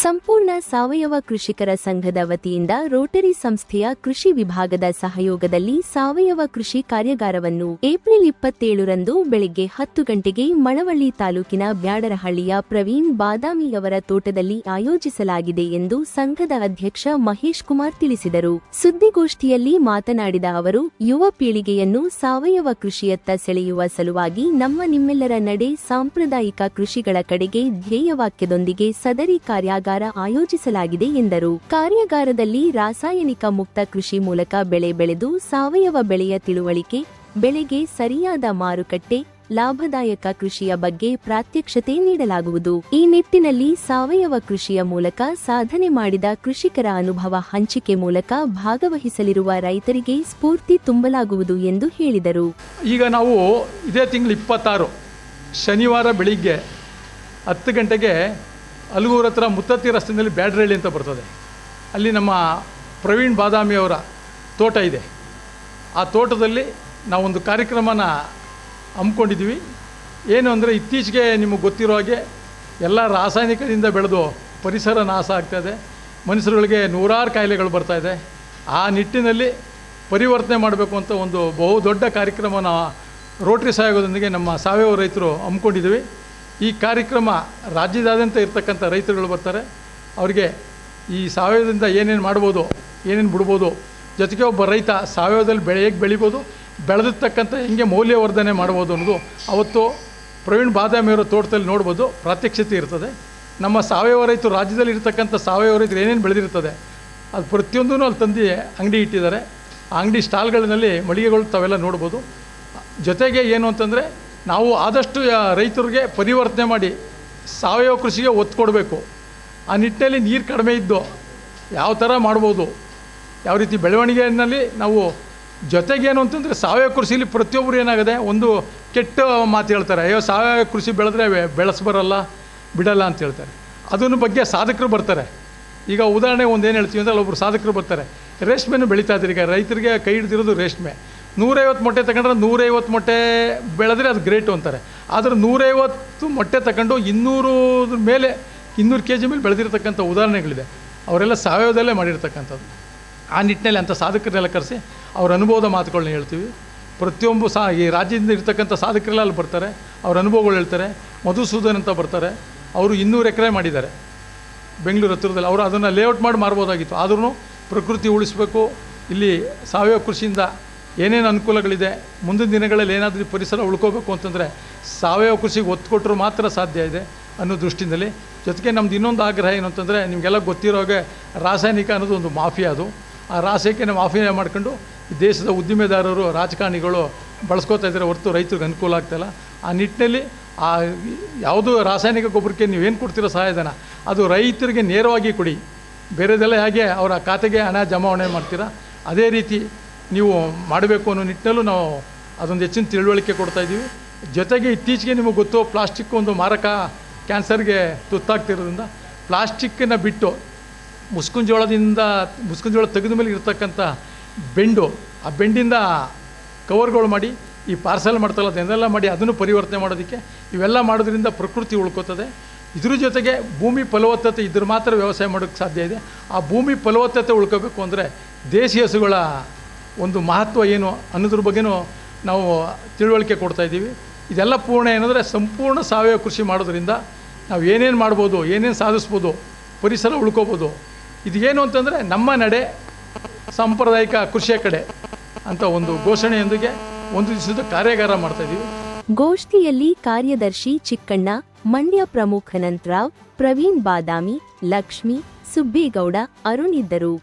ಸಂಪೂರ್ಣ ಸಾವಯವ ಕೃಷಿಕರ ಸಂಘದ ವತಿಯಿಂದ ರೋಟರಿ ಸಂಸ್ಥೆಯ ಕೃಷಿ ವಿಭಾಗದ ಸಹಯೋಗದಲ್ಲಿ ಸಾವಯವ ಕೃಷಿ ಕಾರ್ಯಾಗಾರವನ್ನು ಏಪ್ರಿಲ್ ಇಪ್ಪತ್ತೇಳರಂದು ಬೆಳಗ್ಗೆ ಹತ್ತು ಗಂಟೆಗೆ ಮಳವಳ್ಳಿ ತಾಲೂಕಿನ ಬ್ಯಾಡರಹಳ್ಳಿಯ ಪ್ರವೀಣ್ ಬಾದಾಮಿಯವರ ತೋಟದಲ್ಲಿ ಆಯೋಜಿಸಲಾಗಿದೆ ಎಂದು ಸಂಘದ ಅಧ್ಯಕ್ಷ ಮಹೇಶ್ ಕುಮಾರ್ ತಿಳಿಸಿದರು. ಸುದ್ದಿಗೋಷ್ಠಿಯಲ್ಲಿ ಮಾತನಾಡಿದ ಅವರು, ಯುವ ಪೀಳಿಗೆಯನ್ನು ಸಾವಯವ ಕೃಷಿಯತ್ತ ಸೆಳೆಯುವ ಸಲುವಾಗಿ ನಮ್ಮ ನಿಮ್ಮೆಲ್ಲರ ನಡೆ ಸಾಂಪ್ರದಾಯಿಕ ಕೃಷಿಗಳ ಕಡೆಗೆ ಧ್ಯೇಯವಾಕ್ಯದೊಂದಿಗೆ ಸದರಿ ಕಾರ್ಯಾಗಾರ ಆಯೋಜಿಸಲಾಗಿದೆ ಎಂದರು. ಕಾರ್ಯಾಗಾರದಲ್ಲಿ ರಾಸಾಯನಿಕ ಮುಕ್ತ ಕೃಷಿ ಮೂಲಕ ಬೆಳೆ ಬೆಳೆದು ಸಾವಯವ ಬೆಳೆಯ ತಿಳುವಳಿಕೆ, ಬೆಳೆಗೆ ಸರಿಯಾದ ಮಾರುಕಟ್ಟೆ, ಲಾಭದಾಯಕ ಕೃಷಿಯ ಬಗ್ಗೆ ಪ್ರಾತ್ಯಕ್ಷತೆ ನೀಡಲಾಗುವುದು. ಈ ನಿಟ್ಟಿನಲ್ಲಿ ಸಾವಯವ ಕೃಷಿಯ ಮೂಲಕ ಸಾಧನೆ ಮಾಡಿದ ಕೃಷಿಕರ ಅನುಭವ ಹಂಚಿಕೆ ಮೂಲಕ ಭಾಗವಹಿಸಲಿರುವ ರೈತರಿಗೆ ಸ್ಫೂರ್ತಿ ತುಂಬಲಾಗುವುದು ಎಂದು ಹೇಳಿದರು. ಈಗ ನಾವು ಇದೇ ತಿಂಗಳು ಇಪ್ಪತ್ತಾರು, ಶನಿವಾರ ಬೆಳಿಗ್ಗೆ ಹತ್ತು ಗಂಟೆಗೆ ಅಲಗೂರ ಹತ್ರ ಮುತ್ತತ್ತಿ ರಸ್ತೆಯಲ್ಲಿ ಬ್ಯಾಡ್ರಳ್ಳಿ ಅಂತ ಬರ್ತದೆ. ಅಲ್ಲಿ ನಮ್ಮ ಪ್ರವೀಣ್ ಬಾದಾಮಿಯವರ ತೋಟ ಇದೆ. ಆ ತೋಟದಲ್ಲಿ ನಾವೊಂದು ಕಾರ್ಯಕ್ರಮನ ಹಮ್ಮಿಕೊಂಡಿದ್ವಿ ಏನು ಅಂದರೆ ಇತ್ತೀಚೆಗೆ ನಿಮಗೆ ಗೊತ್ತಿರೋ ಹಾಗೆ ಎಲ್ಲ ರಾಸಾಯನಿಕದಿಂದ ಬೆಳೆದು ಪರಿಸರ ನಾಶ ಆಗ್ತಾಯಿದೆ ಮನುಷ್ಯರುಗಳಿಗೆ ನೂರಾರು ಕಾಯಿಲೆಗಳು ಬರ್ತಾಯಿದೆ ಆ ನಿಟ್ಟಿನಲ್ಲಿ ಪರಿವರ್ತನೆ ಮಾಡಬೇಕು ಅಂತ ಒಂದು ಬಹು ದೊಡ್ಡ ಕಾರ್ಯಕ್ರಮನ ರೋಟ್ರಿ ಸಹಯೋಗದೊಂದಿಗೆ ನಮ್ಮ ಸಾವಯವ ರೈತರು ಹಮ್ಮಿಕೊಂಡಿದ್ವಿ ಈ ಕಾರ್ಯಕ್ರಮ ರಾಜ್ಯದಾದ್ಯಂತ ಇರ್ತಕ್ಕಂಥ ರೈತರುಗಳು ಬರ್ತಾರೆ. ಅವರಿಗೆ ಈ ಸಾವಯವದಿಂದ ಏನೇನು ಮಾಡ್ಬೋದು, ಏನೇನು ಬಿಡ್ಬೋದು, ಜೊತೆಗೆ ಒಬ್ಬ ರೈತ ಸಾವಯವದಲ್ಲಿ ಬೆಳೆ ಹೇಗೆ ಬೆಳಿಬೋದು, ಬೆಳೆದಿರ್ತಕ್ಕಂಥ ಹೆಂಗೆ ಮೌಲ್ಯವರ್ಧನೆ ಮಾಡ್ಬೋದು ಅನ್ನೋದು ಅವತ್ತು ಪ್ರವೀಣ್ ಬಾದಾಮಿ ಅವರ ತೋಟದಲ್ಲಿ ನೋಡ್ಬೋದು, ಪ್ರಾತ್ಯಕ್ಷತೆ ಇರ್ತದೆ. ನಮ್ಮ ಸಾವಯವ ರೈತರು ರಾಜ್ಯದಲ್ಲಿ ಇರ್ತಕ್ಕಂಥ ಸಾವಯವ ರೈತರು ಏನೇನು ಬೆಳೆದಿರ್ತದೆ, ಅದು ಪ್ರತಿಯೊಂದೂ ಅಲ್ಲಿ ತಂದು ಅಂಗಡಿ ಇಟ್ಟಿದ್ದಾರೆ. ಆ ಅಂಗಡಿ ಸ್ಟಾಲ್ಗಳಲ್ಲಿ ಮಳಿಗೆಗಳು ತಾವೆಲ್ಲ ನೋಡ್ಬೋದು. ಜೊತೆಗೆ ಏನು ಅಂತಂದರೆ ನಾವು ಆದಷ್ಟು ರೈತರಿಗೆ ಪರಿವರ್ತನೆ ಮಾಡಿ ಸಾವಯವ ಕೃಷಿಗೆ ಒತ್ತು ಕೊಡಬೇಕು. ಆ ನಿಟ್ಟಿನಲ್ಲಿ ನೀರು ಕಡಿಮೆ ಇದ್ದು ಯಾವ ಥರ ಮಾಡ್ಬೋದು, ಯಾವ ರೀತಿ ಬೆಳವಣಿಗೆಯಲ್ಲಿ ನಾವು ಜೊತೆಗೇನು ಅಂತಂದರೆ ಸಾವಯವ ಕೃಷಿಲಿ ಪ್ರತಿಯೊಬ್ಬರು ಏನಾಗಿದೆ ಒಂದು ಕೆಟ್ಟ ಮಾತು ಹೇಳ್ತಾರೆ, ಅಯ್ಯೋ, ಸಾವಯವ ಕೃಷಿ ಬೆಳೆದ್ರೆ ಬೆಳೆಸ್ಬರಲ್ಲ ಬೆಳೆಸ್ ಬರಲ್ಲ ಬಿಡಲ್ಲ ಅಂತ ಹೇಳ್ತಾರೆ. ಅದನ್ನ ಬಗ್ಗೆ ಸಾಧಕರು ಬರ್ತಾರೆ. ಈಗ ಉದಾಹರಣೆ ಒಂದು ಏನು ಹೇಳ್ತೀವಿ ಅಂದರೆ ಅಲ್ಲೊಬ್ಬರು ಸಾಧಕರು ಬರ್ತಾರೆ, ರೇಷ್ಮೆನೂ ಬೆಳೀತಾ ಇದ್ದಾರೆ. ಈಗ ರೈತರಿಗೆ ಕೈ ಹಿಡಿದಿರೋದು ರೇಷ್ಮೆ. ನೂರೈವತ್ತು ಮೊಟ್ಟೆ ತಗೊಂಡ್ರೆ ನೂರೈವತ್ತು ಮೊಟ್ಟೆ ಬೆಳೆದ್ರೆ ಅದು ಗ್ರೇಟು ಅಂತಾರೆ. ಆದರೆ ನೂರೈವತ್ತು ಮೊಟ್ಟೆ ತಗೊಂಡು ಇನ್ನೂರು ಮೇಲೆ, ಇನ್ನೂರು ಕೆ ಜಿ ಮೇಲೆ ಬೆಳೆದಿರ್ತಕ್ಕಂಥ ಉದಾಹರಣೆಗಳಿದೆ. ಅವರೆಲ್ಲ ಸಾವಯವದಲ್ಲೇ ಮಾಡಿರ್ತಕ್ಕಂಥದ್ದು. ಆ ನಿಟ್ಟಿನಲ್ಲಿ ಅಂಥ ಸಾಧಕರನ್ನೆಲ್ಲ ಕರೆಸಿ ಅವ್ರ ಅನುಭವದ ಮಾತುಗಳನ್ನ ಹೇಳ್ತೀವಿ. ಪ್ರತಿಯೊಂದು ಸಾ, ಈ ರಾಜ್ಯದಿಂದ ಇರ್ತಕ್ಕಂಥ ಸಾಧಕರೆಲ್ಲ ಅಲ್ಲಿ ಬರ್ತಾರೆ. ಅವ್ರ ಅನುಭವಗಳು ಹೇಳ್ತಾರೆ. ಮಧುಸೂದನ್ ಅಂತ ಬರ್ತಾರೆ. ಅವರು ಇನ್ನೂರು ಎಕರೆ ಮಾಡಿದ್ದಾರೆ. ಬೆಂಗಳೂರು ಹತ್ತಿರದಲ್ಲಿ ಅವರು ಅದನ್ನು ಲೇಔಟ್ ಮಾಡಿ ಮಾರ್ಬೋದಾಗಿತ್ತು. ಆದ್ರೂ ಪ್ರಕೃತಿ ಉಳಿಸ್ಬೇಕು. ಇಲ್ಲಿ ಸಾವಯವ ಕೃಷಿಯಿಂದ ಏನೇನು ಅನುಕೂಲಗಳಿದೆ? ಮುಂದಿನ ದಿನಗಳಲ್ಲಿ ಏನಾದರೂ ಪರಿಸರ ಉಳ್ಕೋಬೇಕು ಅಂತಂದರೆ ಸಾವಯವ ಕೃಷಿಗೆ ಒತ್ತು ಕೊಟ್ಟರು ಮಾತ್ರ ಸಾಧ್ಯ ಇದೆ ಅನ್ನೋ ದೃಷ್ಟಿನಲ್ಲಿ. ಜೊತೆಗೆ ನಮ್ದು ಇನ್ನೊಂದು ಆಗ್ರಹ ಏನು ಅಂತಂದರೆ ನಿಮಗೆಲ್ಲ ಗೊತ್ತಿರೋ ಹಾಗೆ ರಾಸಾಯನಿಕ ಅನ್ನೋದು ಒಂದು ಮಾಫಿಯಾ ಅದು. ಆ ರಾಸಾಯನಿಕನ ಮಾಫಿಯಾ ಮಾಡ್ಕೊಂಡು ದೇಶದ ಉದ್ದಿಮೆದಾರರು, ರಾಜಕಾರಣಿಗಳು ಬಳಸ್ಕೋತಾ ಇದ್ದಾರೆ ಹೊರತು ರೈತರಿಗೆ ಅನುಕೂಲ ಆಗ್ತಾಯಿಲ್ಲ ಆ ನಿಟ್ಟಿನಲ್ಲಿ ಆ ಯಾವುದು ರಾಸಾಯನಿಕ ಗೊಬ್ಬರಕ್ಕೆ ನೀವೇನು ಕೊಡ್ತೀರೋ ಸಹಾಯಧನ, ಅದು ರೈತರಿಗೆ ನೇರವಾಗಿ ಕೊಡಿ. ಬೇರೆದೆಲ್ಲ ಹೇಗೆ ಅವರ ಖಾತೆಗೆ ಹಣ ಜಮಾವಣೆ ಮಾಡ್ತೀರಾ? ಅದೇ ರೀತಿ ನೀವು ಮಾಡಬೇಕು ಅನ್ನೋ ನಿಟ್ಟಿನಲ್ಲೂ ನಾವು ಅದೊಂದು ಹೆಚ್ಚಿನ ತಿಳುವಳಿಕೆ ಕೊಡ್ತಾ ಇದ್ದೀವಿ. ಜೊತೆಗೆ ಇತ್ತೀಚೆಗೆ ನಿಮಗೆ ಗೊತ್ತು, ಪ್ಲಾಸ್ಟಿಕ್ ಒಂದು ಮಾರಕ ಕ್ಯಾನ್ಸರ್ಗೆ ತುತ್ತಾಗ್ತಿರೋದ್ರಿಂದ ಪ್ಲಾಸ್ಟಿಕ್ಕನ್ನು ಬಿಟ್ಟು ಮುಸ್ಕಿನ ಜೋಳದಿಂದ ಮುಸ್ಕಿನ ಜೋಳ ತೆಗೆದ ಮೇಲೆ ಇರತಕ್ಕಂಥ ಬೆಂಡು, ಆ ಬೆಂಡಿಂದ ಕವರ್ಗಳು ಮಾಡಿ, ಈ ಪಾರ್ಸಲ್ ಮಾಡ್ತಾರಲ್ಲ, ಅದನ್ನೆಲ್ಲ ಮಾಡಿ ಅದನ್ನು ಪರಿವರ್ತನೆ ಮಾಡೋದಕ್ಕೆ ಇವೆಲ್ಲ ಮಾಡೋದ್ರಿಂದ ಪ್ರಕೃತಿ ಉಳ್ಕೋತದೆ. ಇದ್ರ ಜೊತೆಗೆ ಭೂಮಿ ಫಲವತ್ತತೆ ಇದ್ರ ಮಾತ್ರ ವ್ಯವಸಾಯ ಮಾಡೋಕ್ಕೆ ಸಾಧ್ಯ ಇದೆ. ಆ ಭೂಮಿ ಫಲವತ್ತತೆ ಉಳ್ಕೋಬೇಕು ಅಂದರೆ ದೇಸಿ ಹಸುಗಳ ಒಂದು ಮಹತ್ವ ಏನು ಅನ್ನೋದ್ರ ಬಗ್ಗೆನೂ ನಾವು ತಿಳುವಳಿಕೆ ಕೊಡ್ತಾ ಇದ್ದೀವಿ. ಇದೆಲ್ಲ ಪೂರ್ಣ ಏನಂದರೆ ಸಂಪೂರ್ಣ ಸಾವಯವ ಕೃಷಿ ಮಾಡೋದ್ರಿಂದ ನಾವು ಏನೇನು ಮಾಡ್ಬೋದು, ಏನೇನು ಸಾಧಿಸ್ಬೋದು, ಪರಿಸರ ಉಳ್ಕೋಬೋದು. ಇದು ಏನು ಅಂತಂದರೆ ನಮ್ಮ ನಡೆ ಸಾಂಪ್ರದಾಯಿಕ ಕೃಷಿಯ ಕಡೆ ಅಂತ ಒಂದು ಘೋಷಣೆಯೊಂದಿಗೆ ಒಂದು ದಿವಸದ ಕಾರ್ಯಾಗಾರ ಮಾಡ್ತಾಯಿದ್ದೀವಿ ಗೋಷ್ಠಿಯಲ್ಲಿ ಕಾರ್ಯದರ್ಶಿ ಚಿಕ್ಕಣ್ಣ, ಮಂಡ್ಯ ಪ್ರಮುಖ ನಂತರ ಪ್ರವೀಣ್ ಬಾದಾಮಿ, ಲಕ್ಷ್ಮಿ, ಸುಬ್ಬೇಗೌಡ ಅರುಣ್ ಇದ್ದರು.